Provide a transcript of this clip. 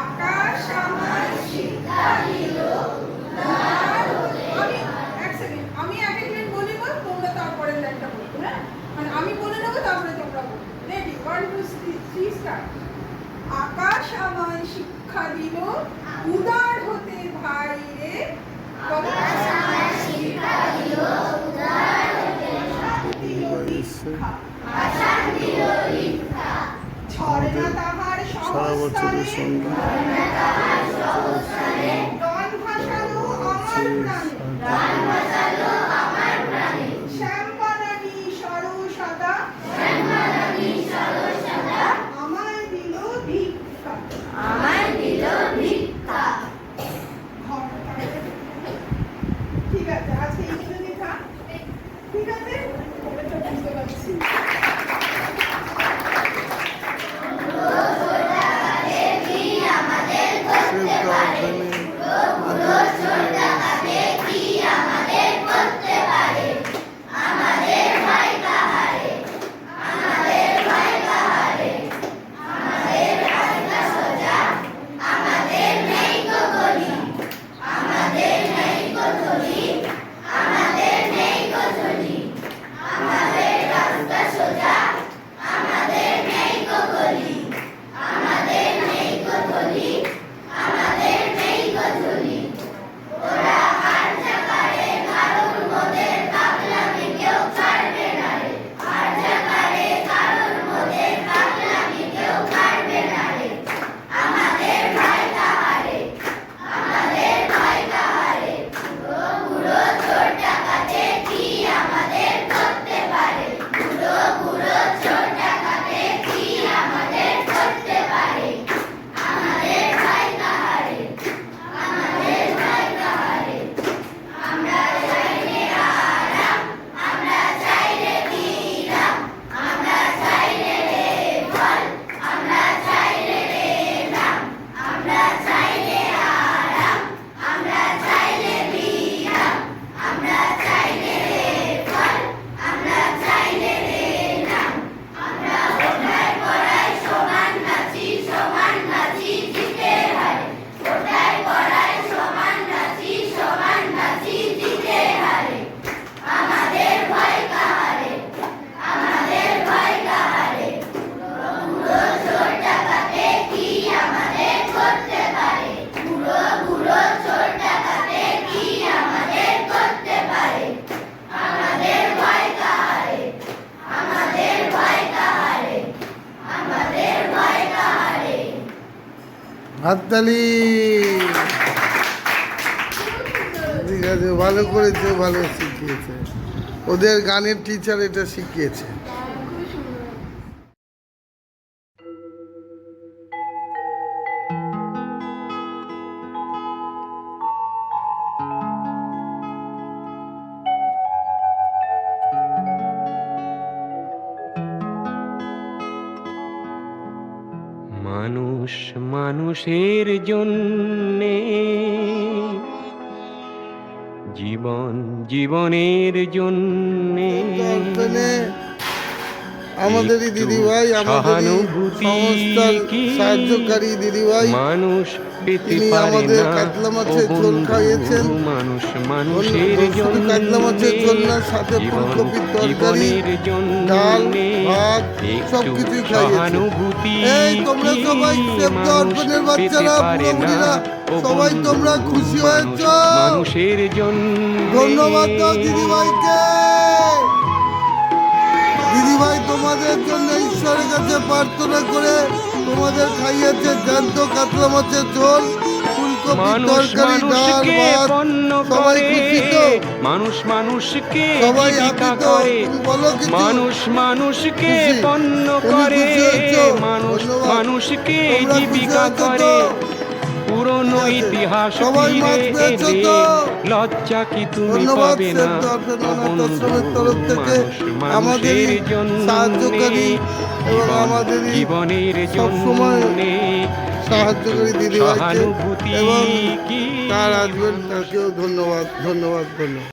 আকাশ এক এক এক বল তোমরা তারপরের লাইনটা বলবে হ্যাঁ মানে আমি বলে নেব তারপরে তোমরা বলবে রেডি ওয়ান আকাশ আমায় শিক্ষা দিল, উদার হতে ভাই রে আকাশ আমায় শিক্ষা দিল উদার হতে শান্তি ও দীক্ষা ঝর্ণা তাহার সারা বছরের সঙ্গে। হাততালি। ঠিক আছে ভালো করেছে ভালো শিখিয়েছে। ওদের গানের টিচার এটা শিখিয়েছে। মানুষ মানুষের জন্যে। জীবন জীবনের জন্যে। আমাদেরই দিদিভাই আমাদেরই সংস্থার সাহায্যকারী দিদিভাই মানুষ তিনি আমাদের কাতলা মাছের ঝোল খাইয়েছেন। মানুষ মানুষের জন্য কাতলা মাছের ঝোল সাথে ফুলকপির তরকারি, ডাল, সহানুভূতি এই তোমরা সবাই বাচ্চারা তোমরা খুশি হয়েছো? মানুষের জন্য। ধন্যবাদ দাও দিদিভাইকে। দিদিভাই তোমাদের জন্য ঈশ্বরের কাছে প্রার্থনা করে তোমাদের খাইয়েছে জ্যান্ত কাতলা মাছের ঝোল। মানুষ মানুষকে পণ্য করে। মানুষ মানুষকে জীবিকা করে। মানুষ মানুষকে? পণ্য করে। মানুষ মানুষকে জীবিকা করে? পুরনো ইতিহাস ফিরে এলে লজ্জা কি তুমি পাবে না? আমাদের জন্য জীবনের জন্য সাহায্যকারী করে দিদি এবং তার হাজবেন্ড তাকেও ধন্যবাদ ধন্যবাদ ধন্যবাদ।